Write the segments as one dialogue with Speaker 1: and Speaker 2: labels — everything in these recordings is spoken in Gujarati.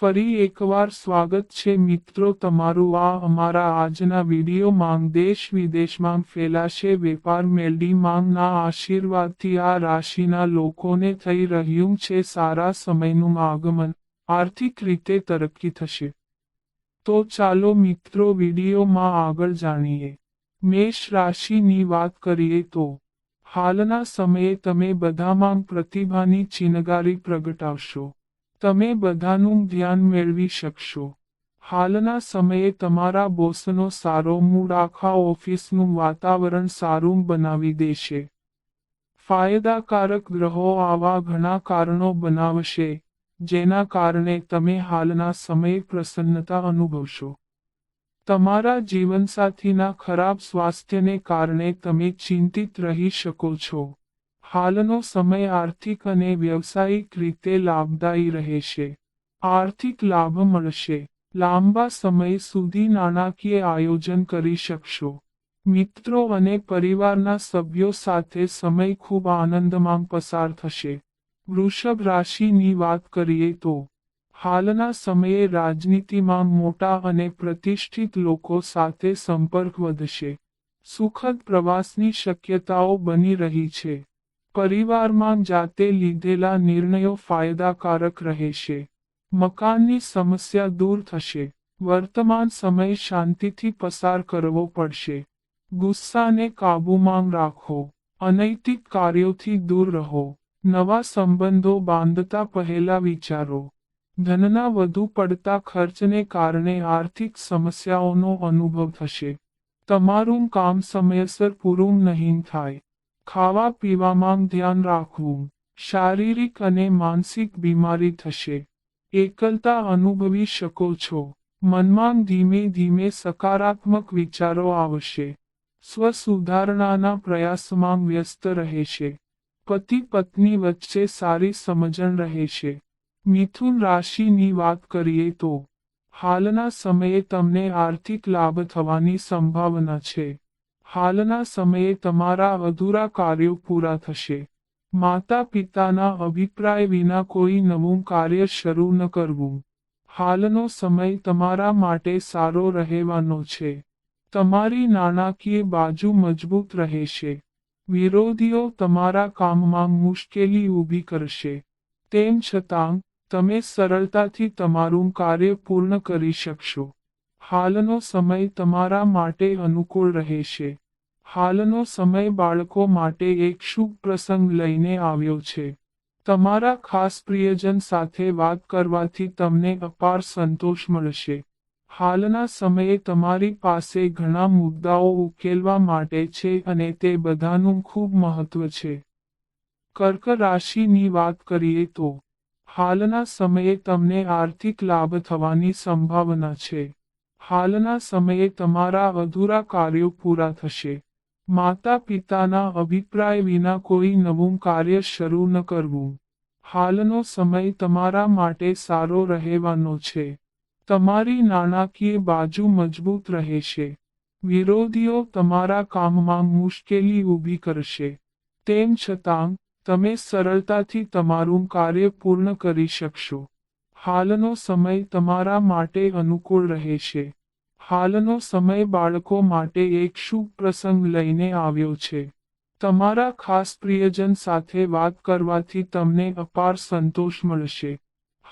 Speaker 1: ફરી એકવાર સ્વાગત છે મિત્રો, તમારું આ અમારા આજના વીડિયો માંગ દેશ વિદેશમાં ફેલાશે, વેપાર મેલડી માંગના આશીર્વાદથી આ રાશિના લોકોને થઈ રહ્યું છે, સારા સમયનું આગમન આર્થિક રીતે તરક્કી થશે. તો ચાલો મિત્રો, વિડીયોમાં આગળ જાણીએ. મેષ રાશિની વાત કરીએ તો, હાલના સમયે તમે બધામાં પ્રતિભાની ચિનગારી પ્રગટાવશો. તમે બધાનું ધ્યાન મેળવી શકશો. હાલના સમયે તમારા બોસનો સારો મૂડ આખા ઓફિસનું વાતાવરણ સારું બનાવી દેશે. ફાયદાકારક ગ્રહો આવા ઘણા કારણો બનાવશે, જેના કારણે તમે હાલના સમયે પ્રસન્નતા અનુભવશો. તમારા જીવનસાથીના ખરાબ સ્વાસ્થ્યને કારણે તમે ચિંતિત રહી શકો છો. હાલનો સમય આર્થિક અને વ્યવસાયિક રીતે લાભદાયી રહેશે. આર્થિક લાભ મળશે. લાંબા સમય સુધી નાણાકીય આયોજન કરી શકશો. મિત્રો અને પરિવારના સભ્યો સાથે સમય ખૂબ આનંદમાં પસાર થશે. વૃષભ રાશિની વાત કરીએ તો, હાલના સમયે રાજનીતિમાં મોટા અને પ્રતિષ્ઠિત લોકો સાથે સંપર્ક વધશે. સુખદ પ્રવાસની શક્યતાઓ બની રહી છે. પરિવારમાં જાતે લીધેલા નિર્ણયો ફાયદાકારક રહેશે. મકાનની સમસ્યા દૂર થશે. વર્તમાન સમય શાંતિથી પસાર કરવો પડશે. ગુસ્સાને કાબૂમાં રાખો. અનૈતિક કાર્યોથી દૂર રહો. નવા સંબંધો બાંધતા પહેલા વિચારો. ધનના વધુ પડતા ખર્ચને કારણે આર્થિક સમસ્યાઓનો અનુભવ થશે. તમારું કામ સમયસર પૂરું નહીં થાય. ખાવા પીવામાં ધ્યાન રાખવું, શારીરિક અને માનસિક બીમારી થશે. એકલતા અનુભવી શકો છો. મનમાં ધીમે ધીમે સકારાત્મક વિચારો આવશે. સ્વસુધારણાના પ્રયાસમાં વ્યસ્ત રહેશે. પતિ પત્ની વચ્ચે સારી સમજણ રહેશે. મિથુન રાશિની વાત કરીએ તો, હાલના સમયે તમને આર્થિક લાભ થવાની સંભાવના છે. હાલના સમયે તમારા અધૂરા કાર્યો પૂરા થશે. માતા પિતાના અભિપ્રાય વિના કોઈ નવું કાર્ય શરૂ ન કરવું. હાલનો સમય તમારા માટે સારો રહેવાનો છે. તમારી નાણાકીય બાજુ મજબૂત રહેશે. વિરોધીઓ તમારા કામમાં મુશ્કેલી ઊભી કરશે. તેમ છતાં, તમે સરળતાથી તમારું કાર્ય પૂર્ણ કરી શકશો. હાલનો સમય તમારા માટે અનુકૂળ રહેશે. હાલનો સમય બાળકો માટે એક શુભ પ્રસંગ લઈને આવ્યો છે. તમારા ખાસ પ્રિયજન સાથે વાત કરવાથી તમને અપાર સંતોષ મળશે. હાલના સમયે તમારી પાસે ઘણા મુદ્દાઓ ઉકેલવા માટે છે અને તે બધાનું ખૂબ મહત્વ છે. કર્ક રાશિની વાત કરીએ તો, હાલના સમયે તમને આર્થિક લાભ થવાની સંભાવના છે. હાલના સમયે તમારા અધૂરા કાર્યો પૂરા થશે. માતા પિતાના અભિપ્રાય વિના કોઈ નવું કાર્ય શરૂ ન કરવું. હાલનો સમય તમારા માટે સારો રહેવાનો છે. તમારી નાણાકીય બાજુ મજબૂત રહેશે. વિરોધીઓ તમારા કામમાં મુશ્કેલી ઊભી કરશે. તેમ છતાં, તમે સરળતાથી તમારું કાર્ય પૂર્ણ કરી શકશો. હાલનો સમય તમારા માટે અનુકૂળ રહેશે. હાલનો સમય બાળકો માટે એક શુભ પ્રસંગ લઈને આવ્યો છે. તમારા ખાસ પ્રિયજન સાથે વાત કરવાથી તમને અપાર સંતોષ મળશે.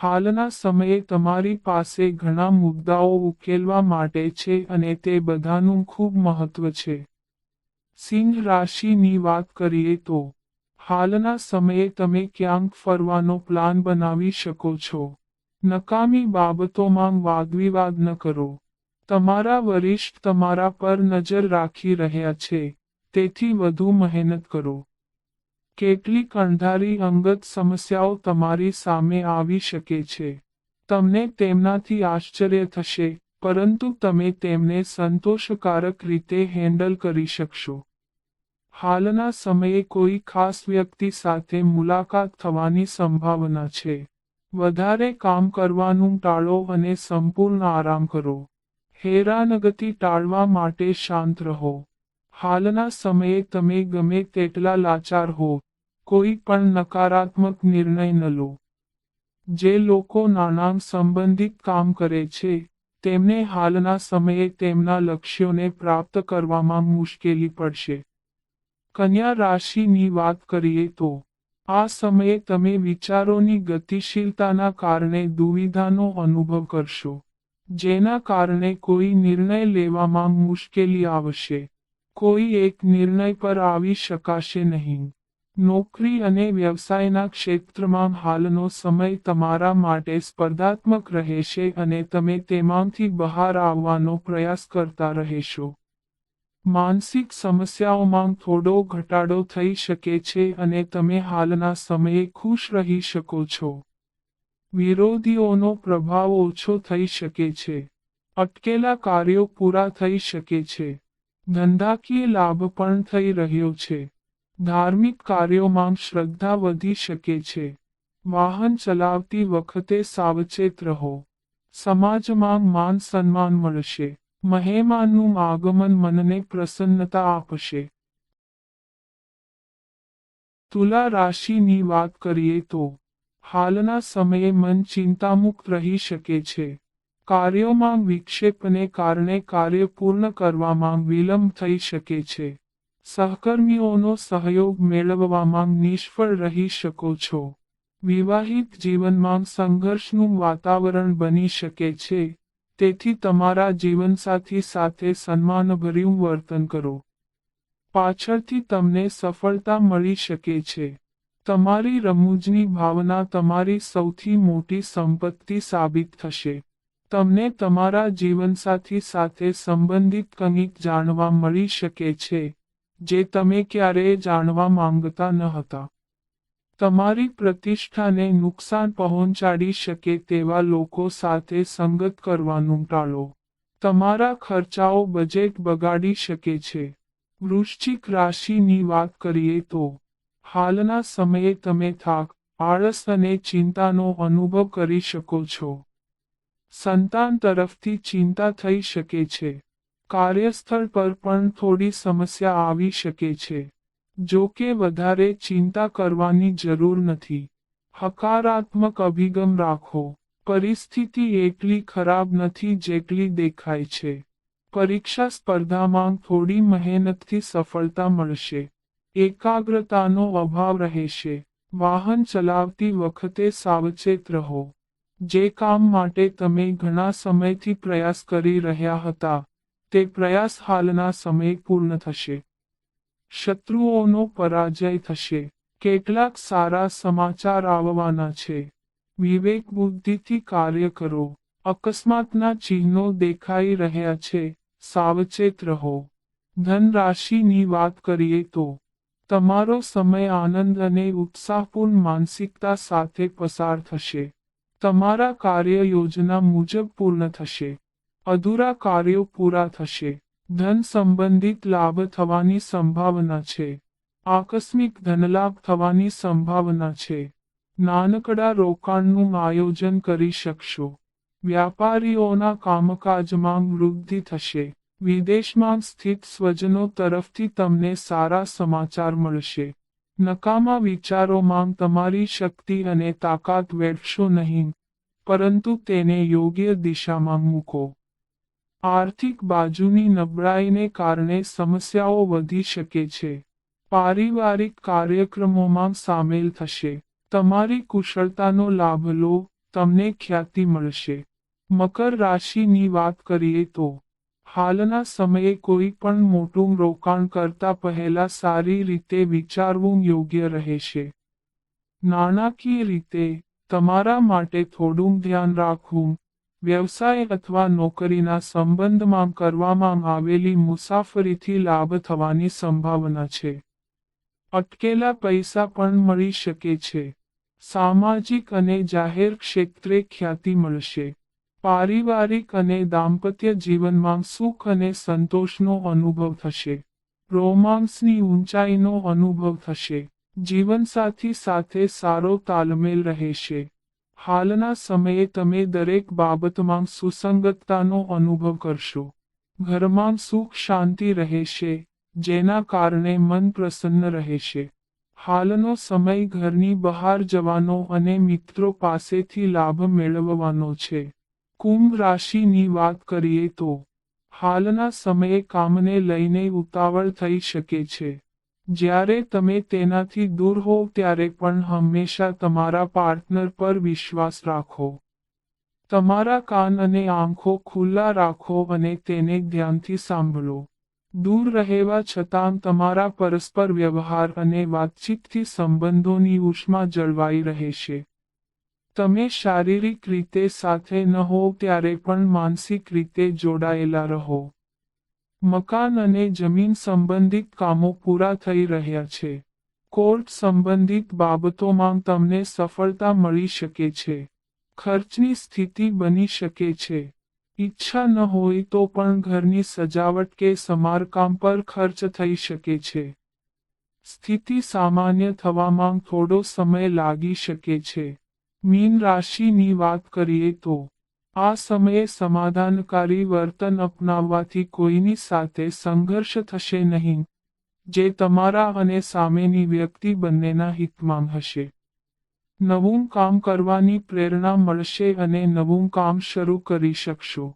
Speaker 1: હાલના સમયે તમારી પાસે ઘણા મુદ્દાઓ ઉકેલવા માટે છે અને તે બધાનું ખૂબ મહત્વ છે. સિંહ રાશિની વાત કરીએ તો, હાલના સમયે તમે ક્યાંક ફરવાનો પ્લાન બનાવી શકો છો. નકામી બાબતોમાં વાદવિવાદ ન કરો. તમારા વરિષ્ઠ તમારા પર નજર રાખી રહ્યા છે, તેથી વધુ મહેનત કરો. કેટલીક અણધારી અંગત સમસ્યાઓ તમારી સામે આવી શકે છે. તમને તેમનાથી આશ્ચર્ય થશે, પરંતુ તમે તેમને સંતોષકારક રીતે હેન્ડલ કરી શકશો. હાલના સમયે કોઈ ખાસ વ્યક્તિ સાથે મુલાકાત થવાની સંભાવના છે. વધારે કામ કરવાનું ટાળો અને સંપૂર્ણ આરામ કરો. હેરાનગતિ ટાળવા માટે શાંત રહો. હાલના સમયે તમે ગમે તેટલા લાચાર હો, કોઈ પણ નકારાત્મક નિર્ણય ન લો. જે લોકો નાણાં સંબંધિત કામ કરે છે, તેમને હાલના સમયે તેમના લક્ષ્યોને પ્રાપ્ત કરવામાં મુશ્કેલી પડશે. કન્યા રાશિની વાત કરીએ તો આ સમયે તમે વિચારોની ગતિશીલતાના કારણે દુવિધાનો અનુભવ કરશો, જેના કારણે કોઈ નિર્ણય લેવામાં મુશ્કેલી આવશે. કોઈ એક નિર્ણય પર આવી શકાશે નહીં. નોકરી અને વ્યવસાયના ક્ષેત્રમાં હાલનો સમય તમારા માટે સ્પર્ધાત્મક રહેશે અને તમે તેમાંથી બહાર આવવાનો પ્રયાસ કરતા રહેશો. માનસિક સમસ્યાઓમાં થોડો ઘટાડો થઈ શકે છે અને તમે હાલના સમયે ખુશ રહી શકો છો. વિરોધીઓનો પ્રભાવ ઓછો થઈ શકે છે. અટકેલા કાર્યો પૂરા થઈ શકે છે. ધંધાકીય લાભ પણ થઈ રહ્યો છે. ધાર્મિક કાર્યોમાં શ્રદ્ધા વધી શકે છે. વાહન ચલાવતી વખતે સાવચેત રહો. સમાજમાં માન સન્માન મળશે. મહેમાનનું આગમન મનને પ્રસન્નતા આપશે તુલા રાશિની વાત કરીએ તો હાલના સમયે મન ચિંતામુક્ત રહી શકે છે કાર્યોમાં વિક્ષેપને કારણે કાર્ય પૂર્ણ કરવામાં વિલંબ થઈ શકે છે સહકર્મીઓનો સહયોગ મેળવવામાં નિષ્ફળ રહી શકો છો વિવાહિત જીવનમાં સંઘર્ષનું વાતાવરણ બની શકે છે તેથી તમારા જીવનસાથી સાથે સન્માનભર્યું વર્તન કરો. પાછળથી તમને સફળતા મળી શકે છે. તમારી રમૂજની ભાવના તમારી સૌથી મોટી સંપત્તિ સાબિત થશે. તમને તમારા જીવનસાથી સાથે સંબંધિત કંઈક જાણવા મળી શકે છે, જે તમે ક્યારેય જાણવા માંગતા ન હતા. તમારી પ્રતિષ્ઠાને નુકસાન પહોંચાડી શકે તેવા લોકો સાથે સંગત કરવાનું ટાળો. તમારા ખર્ચાઓ બજેટ બગાડી શકે છે. વૃશ્ચિક રાશિની વાત કરીએ તો, હાલના સમયે તમે થાક, આળસ અને ચિંતાનો અનુભવ કરી શકો છો. સંતાન તરફથી ચિંતા થઈ શકે છે. કાર્યસ્થળ પર પણ થોડી સમસ્યા આવી શકે છે. જો કે વધારે ચિંતા કરવાની જરૂર નથી. હકારાત્મક અભિગમ રાખો. પરિસ્થિતિ એટલી ખરાબ નથી જેટલી દેખાય છે. પરીક્ષા સ્પર્ધામાં થોડી મહેનતથી સફળતા મળશે. એકાગ્રતાનો અભાવ રહેશે. વાહન ચલાવતી વખતે સાવચેત રહો. જે કામ માટે તમે ઘણા સમયથી પ્રયાસ કરી રહ્યા હતા, તે પ્રયાસ હાલના સમયે પૂર્ણ થશે. શત્રુઓનો પરાજય થશે. કેટલાક સારા સમાચાર આવવાના છે. વિવેક બુદ્ધિથી કાર્ય કરો. અકસ્માતના ચિહ્નો દેખાઈ રહ્યા છે. સાવચેત રહો. ધન રાશિની વાત કરીએ તો, તમારો સમય આનંદ અને ઉત્સાહપૂર્ણ માનસિકતા સાથે પસાર થશે. તમારા કાર્ય યોજના મુજબ પૂર્ણ થશે. અધૂરા કાર્યો પૂરા થશે. ધન સંબંધિત લાભ થવાની સંભાવના છે. આકસ્મિક ધનલાભ થવાની સંભાવના છે. નાનકડા રોકાણનું આયોજન કરી શકશો. વ્યાપારીઓના કામકાજમાં વૃદ્ધિ થશે. વિદેશમાં સ્થિત સ્વજનો તરફથી તમને સારા સમાચાર મળશે. નકામા વિચારોમાં તમારી શક્તિ અને તાકાત વેઠશો નહીં. પરંતુ તેને યોગ્ય દિશામાં મૂકો. આર્થિક બાજુની નબળાઈને કારણે સમસ્યાઓ વધી શકે છે. પારિવારિક કાર્યક્રમોમાં સામેલ થશે. તમારી કુશળતાનો લાભ લો, તમને ખ્યાતિ મળશે. મકર રાશિની વાત કરીએ તો, હાલના સમયે કોઈ પણ મોટું રોકાણ કરતા પહેલા સારી રીતે વિચારવું યોગ્ય રહેશે. નાણાકીય રીતે, તમારા માટે થોડું ધ્યાન રાખવું વ્યવસાય અથવા નોકરીના સંબંધમાં કરવામાં આવેલી મુસાફરીથી લાભ થવાની સંભાવના છે. અટકેલા પૈસા પણ મળી શકે છે. સામાજિક અને જાહેર ક્ષેત્રે ખ્યાતિ મળશે. પારિવારિક અને દાંપત્ય જીવનમાં સુખ અને સંતોષનો અનુભવ થશે. રોમાન્સની ઊંચાઈનો અનુભવ થશે. જીવનસાથી સાથે સારો તાલમેલ રહેશે. હાલના સમયે તમે દરેક બાબતમાં સુસંગતતાનો અનુભવ કરશો. ઘરમાં સુખ શાંતિ રહેશે, જેના કારણે મન પ્રસન્ન રહેશે. હાલનો સમય ઘરની બહાર જવાનો અને મિત્રો પાસેથી લાભ મેળવવાનો છે. કુંભ રાશિની વાત કરીએ તો, હાલના સમયે કામને લઈને ઉતાવળ થઈ શકે છે. જ્યારે તમે તેનાથી દૂર હોવ ત્યારે પણ હંમેશા તમારા પાર્ટનર પર વિશ્વાસ રાખો. તમારા કાન અને આંખો ખુલ્લા રાખો અને તેને ધ્યાનથી સાંભળો. દૂર રહેવા છતાં તમારા પરસ્પર વ્યવહાર અને વાતચીતથી સંબંધોની ઉષ્મા જળવાઈ રહેશે. તમે શારીરિક રીતે સાથે ન હોવ ત્યારે પણ માનસિક રીતે જોડાયેલા રહો. મકાન અને જમીન સંબંધિત કામો પૂરા થઈ રહ્યા છે. કોર્ટ સંબંધિત બાબતોમાં તમને સફળતા મળી શકે છે. ખર્ચની સ્થિતિ બની શકે છે. ઈચ્છા ન હોય તો પણ ઘરની સજાવટ કે સમારકામ પર ખર્ચ થઈ શકે છે. સ્થિતિ સામાન્ય થવામાં થોડો સમય લાગી શકે છે. મીન રાશિની વાત કરીએ તો આ સમયે સમાધાનકારી વર્તન અપનાવવાથી કોઈની સાથે સંઘર્ષ થશે નહીં, જે તમારા અને સામેની વ્યક્તિ બંનેના હિતમાં હશે. નવું કામ કરવાની પ્રેરણા મળશે અને નવું કામ શરૂ કરી શકશો.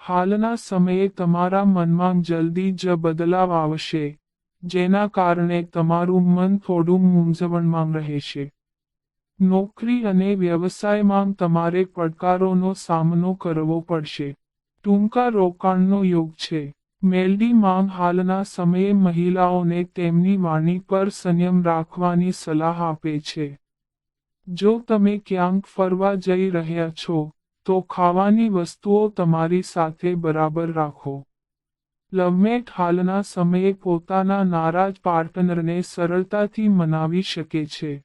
Speaker 1: હાલના સમયે તમારા મનમાં જલ્દી જ બદલાવ આવશે, જેના કારણે તમારું મન થોડું મૂંઝવણમાં રહેશે. નોકરી અને વ્યવસાયમાં તમારે પડકારોનો સામનો કરવો પડશે. ટૂંકા રોકાણનો યોગ છે. મેલડી માંગ હાલના સમયે મહિલાઓને તેમની વાણી પર સંયમ રાખવાની સલાહ આપે છે. જો તમે ક્યાંક ફરવા જઈ રહ્યા છો, તો ખાવાની વસ્તુઓ તમારી સાથે બરાબર રાખો. લવમેટ હાલના સમયે પોતાના નારાજ પાર્ટનરને સરળતાથી મનાવી શકે છે.